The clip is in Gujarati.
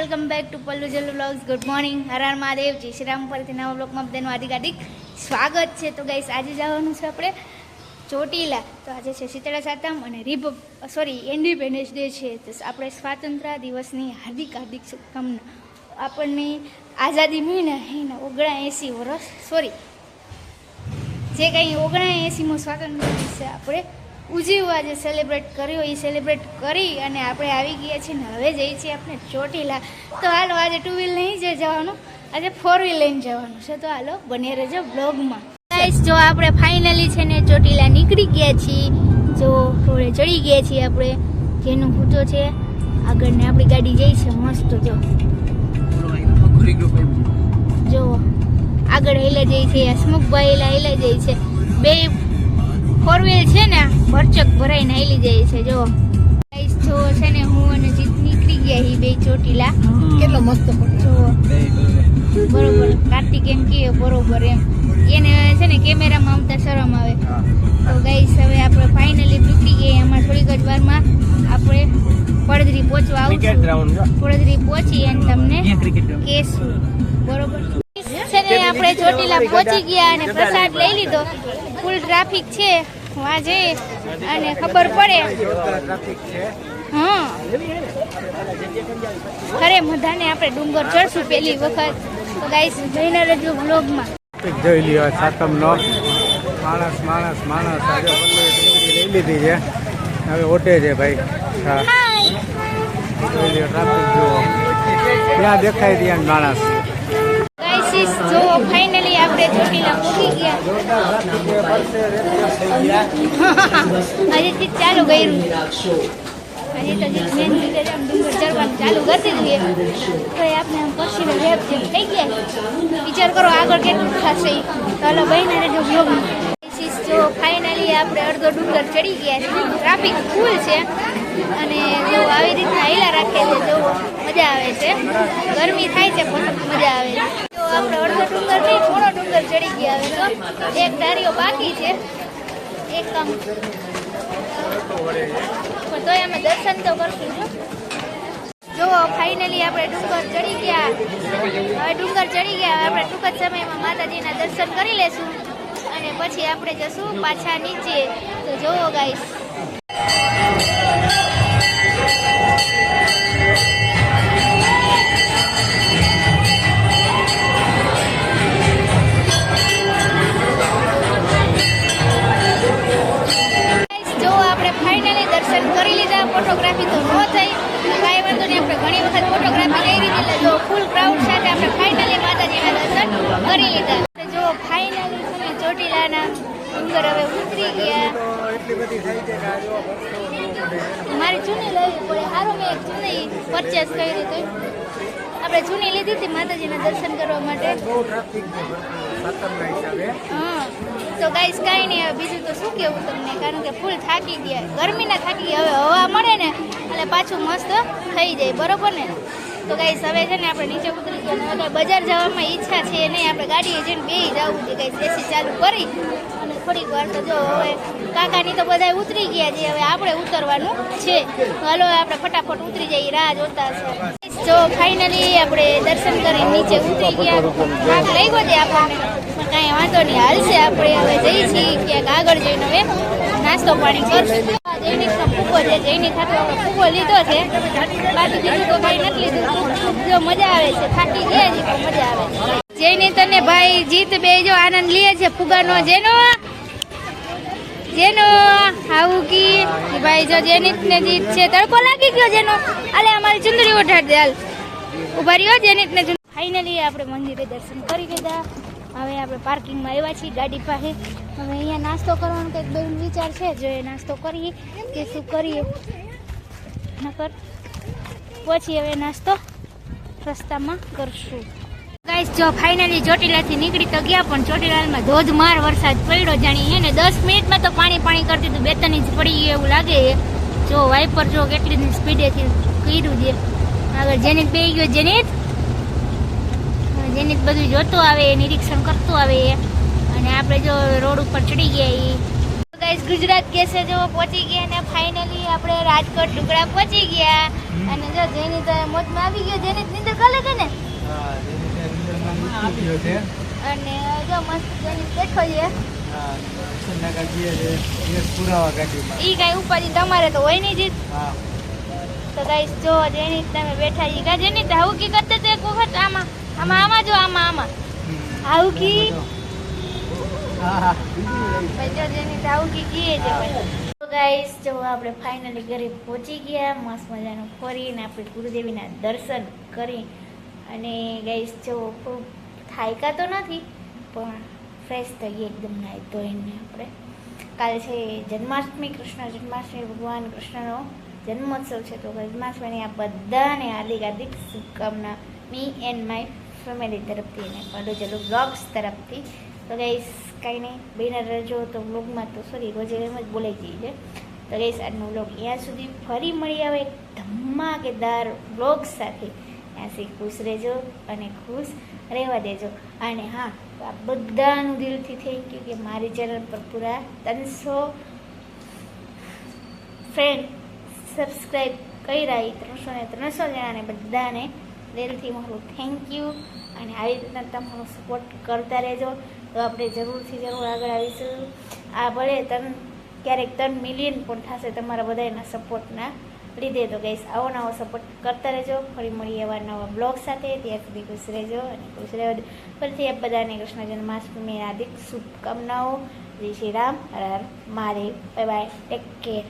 Welcome back to Pallu Jallu vlogs. Good morning. હરાર Mahadev. જય શ્રી રામ. પરથી નવા બ્લોગમાં બધાનું હાર્દિક હાર્દિક સ્વાગત છે. તો ગાઈસ આજે જવાનું છે આપણે ચોટીલા. તો આજે છે શીતળા સાતમ અને રિપ સોરી ઇન્ડિપેન્ડન્સ ડે છે. તો આપણે સ્વાતંત્ર્ય દિવસની હાર્દિક હાર્દિક શુભકામના આપણને આઝાદી મળીને એના ઓગણા એંસી વર્ષ સોરી જે કંઈ એંસીમાં સ્વાતંત્ર્ય દિવસ આપણે ઉજવવા જે સેલિબ્રેટ કર્યો એ સેલિબ્રેટ કરી અને આપણે આવી ગયા છીએ ને હવે જઈએ છીએ આપણે ચોટીલા. તો હાલો, આજે ટુ વ્હીલ નહીં જ જવાનું. આજે ફોર વ્હીલ લઈને જવાનું છે. તો હાલો બને રહેજો બ્લોગમાં ગાઈસ જો આપણે ફાઇનલી છે ને ચોટીલા નીકળી ગયા છીએ, જો થોડે ચડી ગયા છીએ આપણે. જેનું ફૂટો છે, આગળ ને આપણી ગાડી જઈ છે મસ્ત, જો. જો, આગળ હેલા જઈ છે હસમુખભાઈ હેલા હેલા જઈ છે. બે ફોર વ્હીલ છે ને ભરચક ભરાઈને હેલી જાય છે જો ગાઈસ જો છે ને હું અને જીત નીકળી ગયા હી બે ચોટીલા. કેટલો મસ્ત જો બરોબર કાર્તિક એમ કહે બરોબર એમ. એને છે ને કેમેરામાં આમતા શરમ આવે. તો ગાઈસ હવે આપણે ફાઇનલી નીકળી ગયા એમાં થોડીક જ વારમાં. આપણે પડદરી પહોંચવા આવશું. પડદરી પહોંચી અને તમને કેશું બરોબર. છે ને આપણે ચોટીલા પહોંચી ગયા અને પ્રસાદ લઈ લીધો. ફૂલ ટ્રાફિક છે. વાં જઈએ અને ખબર પડે. હા. ખરે મધાને આપણે ડુંગર ચડશું પેલી વખત. તો ગાઈસ જઈને રહેજો વ્લોગમાં જોઈ લ્યો સાતમ નો. માણસ માણસ માણસ. આજે લઈ લીધી છે. હવે ઓટે છે ભાઈ. હા. જોઈ લ્યો ટ્રાફિક જુઓ. ત્યાં દેખાય ત્યાં માણસ? ગાઈસ જો ફાઇનલી આપણે ચોટીલા પહોંચી ગયા. હજી થી ચાલુ કર્યું. હજી તો મેન રીતે આમ ડુંગર ચડવાનું ચાલુ તો આપણે આમ થઈ ગયા. વિચાર કરો આગળ કેટલું થશે હાલો બહીને રહેજો બ્લોગમાં જો ફાઇનલી આપણે અડધો ડુંગર ચડી ગયા છે. ટ્રાફિક ફૂલ છે. અને જો આવી રીતના હિલા રાખે છે જો મજા આવે છે. ગરમી થાય છે, પણ મજા આવે છે તો આપણે અડધો ડુંગર નહીં થોડો ડુંગર ચડી ગયા હવે તો. એક ધારીઓ બાકી છે. એક કામ. પણ તોય અમે દર્શન તો કરશું, જો. જો ફાઇનલી આપણે ડુંગર ચડી ગયા. હવે ડુંગર ચડી ગયા. આપણે ટૂંક જ સમયમાં માતાજીના દર્શન કરી લેશું. અને પછી આપણે જશું પાછા નીચે. તો જોવો ગાઈસ દર્શન કરી લીધા ફોટોગ્રાફી તો ન થઈ. કાંઈ વાંધો નહીં, આપણે ઘણી વખત ફોટોગ્રાફી કરી દીધી એટલે ફૂલ ક્રાઉડ સાથે આપણે ફાઇનલી માતાજીના દર્શન કરી લીધા. જો ફાઇનલી છે ચોટીલાના ડુંગર હવે ઉતરી ગયા. મારી જૂની લેવી પડે સારો મેં એક જૂની પરચેસ કરી હતી. આપણે જૂની લીધી હતી માતાજીના દર્શન કરવા માટે. તો ગાઈસ કાંઈ નહીં બીજું તો શું કેવું તમને? કારણ કે ફૂલ થાકી ગયા. ગરમીના થાકી ગયા. હવે હવા મળે ને, એટલે પાછું મસ્ત થઈ જાય. બરોબર ને? તો ગાઈસ હવે છે ને આપણે નીચે ઉતરી ગયા બજાર જવામાં ઈચ્છા છે નહીં. આપણે ગાડી જઈને બે જવું છે ગાઈસ એસી ચાલુ કરી અને થોડીક વાર તો જો હવે કાકાની તો બધા ઉતરી ગયા છે. હવે આપણે ઉતરવાનું છે. હાલો આપણે ફટાફટ ઉતરી જઈએ. રાહ જોતા છે જો ફાઇનલી આપણે દર્શન કરી નીચે ઉતરી ગયા. લઈ ગયો છે આપણને. પણ કાંઈ વાંધો નહીં. હાલશે. આપણે હવે જઈએ છીએ ક્યાંક આગળ જઈને હવે નાસ્તો પાણી કરશું. ફૂગો છે. ફૂગો લીધો છે. મજા આવે છે. અને ભાઈ જીત બે જો આનંદ લે છે. ફુગાનો જેનો. જેનો. આવું ભાઈ જો જેનિત જીત છે. તડકો લાગી ગયો જેનો. અલે, અમારી ચુંદડી ઉઠાડ દે. હાલ. ઊભા રહ્યો જેનિત ને ફાઇનલી આપણે મંદિરે દર્શન કરી લીધા. હવે આપણે પાર્કિંગમાં આવ્યા છીએ ગાડી પાસે. હવે અહીંયા નાસ્તો કરવાનો કંઈક બેન વિચાર છે. જો એ નાસ્તો કરીએ કે શું કરીએ? નકર પછી હવે નાસ્તો રસ્તામાં કરશું. ગાઈસ જો ફાઇનલી ચોટીલાથી નીકળી તો ગયા, પણ ચોટીલાલમાં ધોધમાર વરસાદ પડ્યો. જાણી હે ને દસ મિનિટમાં તો પાણી પાણી કરતી હતું બે ત્રણ ઇંચ પડી ગયું એવું લાગે. જો વાઇપર જો કેટલી સ્પીડેથી કર્યું છે. આગળ જેનિત બે ગયો જેનિત જેનિત બધું જોતું આવે નિરીક્ષણ કરતું આવે અને આપણે જો રોડ ઉપર ચડી ગયા એ ગાઈસ ગુજરાત કેસે જો પહોંચી ગયા ને ફાઇનલી આપણે રાજકોટ ટુકડા પહોંચી ગયા. અને જો જેની તો મોતમાં આવી ગયો જેની નિંદર કરી કે ને? હા જેની અને જો મસ્ત જેની બેઠો છે. હા ઈ કાંઈ ઉપાધિ તમારે તો હોય નહીં જીત. હા. તો ગાઈસ જો જેની તમે બેઠા ઈ કા જેની તો કરતે તો એક વખત આમાં? આમાં આમાં જો આમાં આમાં. આવું કી? ગાઈસ જો આપણે ફાઇનલી ઘરે પહોંચી ગયા મસ્ત મજાનું ફરીને આપણે ગુરુદેવીના દર્શન કરી. અને ગાઈસ જો ખૂબ થાયકા તો નથી પણ ફ્રેશ થઈએ એકદમ નાહી ધોઈને આપણે. કાલે છે જન્માષ્ટમી કૃષ્ણ જન્માષ્ટમી ભગવાન કૃષ્ણનો જન્મોત્સવ છે. તો જન્માષ્ટમીની આ બધાને હાર્દિક હાર્દિક શુભકામના. મી એન્ડ માય ફેમિલી તરફથી અને પડોજલો બ્લોગ્સ તરફથી. તો ગઈશ કાંઈ નહીં બેના રજો તો બ્લોગમાં તો સોરી રોજે એમ જ બોલાઈ જઈએ છે. તો ગઈશ આજનો બ્લોગ ત્યાં સુધી ફરી મળી આવે એક ધમાકેદાર બ્લોગ સાથે. ત્યાંથી ખુશ રહેજો અને ખુશ રહેવા દેજો. અને હા આ બધાનું દિલથી થેન્ક યુ કે મારી ચેનલ પર પૂરા ત્રણસો ફ્રેન્ડ સબસ્ક્રાઈબ કર્યા એ ત્રણસો ને ત્રણસો જણાને બધાને દિલથી મારું થેન્ક યુ અને આવી રીતના તમારો સપોર્ટ કરતા રહેજો. તો આપણે જરૂરથી જરૂર આગળ આવીશું. આ ભલે ત્રણ ક્યારેક ત્રણ મિલિયન પણ થશે તમારા બધાના સપોર્ટના લીધે. તો ગઈશ આવો નવો સપોર્ટ કરતા રહેજો. ફરી મળીએ એવા નવા બ્લોગ સાથે. ત્યાં સુધી ખુશ રહેજો અને ખુશ રહેવા ફરીથી આપ બધાને કૃષ્ણ જન્માષ્ટમી હાર્દિક શુભકામનાઓ. જય શ્રી રામ. હર હર. Mahadev. Bye bye take care